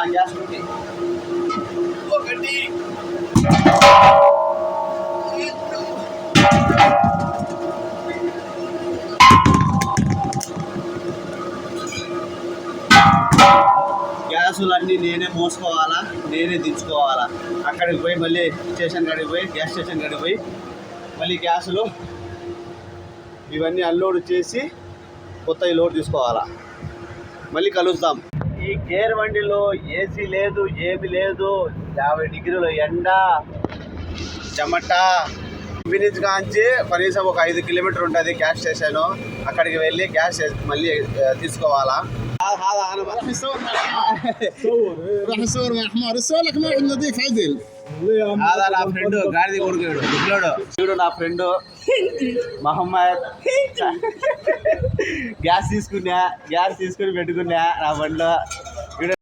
నా గ్యాస్ ఉంది ఒకటి. గ్యాసులన్నీ నేనే మోసుకోవాలా? నేనే దించుకోవాలా? అక్కడికి పోయి మళ్ళీ స్టేషన్ కాడికి పోయి గ్యాస్ స్టేషన్ కాడికి పోయి మళ్ళీ గ్యాసులు ఇవన్నీ అన్లోడ్ చేసి కొత్త లోడ్ తీసుకోవాలా? మళ్ళీ కలుద్దాం. ఈ గేర్ బండిలో ఏసీ లేదు ఏమి లేదు యాభై డిగ్రీల ఎండ. చెమట. ఇంటి కాంచి కనీసం ఒక ఐదు కిలోమీటర్ ఉంటుంది గ్యాస్ స్టేషన్ అక్కడికి వెళ్ళి గ్యాస్ తీసుకోవాలా? మళ్ళీ ఆ, తీసుకోవాలా راح يصور مع صور راح يصور مع حمار يصور لك موعد نظيف عدل కాదా నా ఫ్రెండ్ గాడిది కొడుకుడు ఇట్లోడు చూడు నా ఫ్రెండ్ మహమ్మద్ గ్యాస్ తీసుకున్నా గ్యాస్ తీసుకుని పెట్టుకున్నా నా బండిలో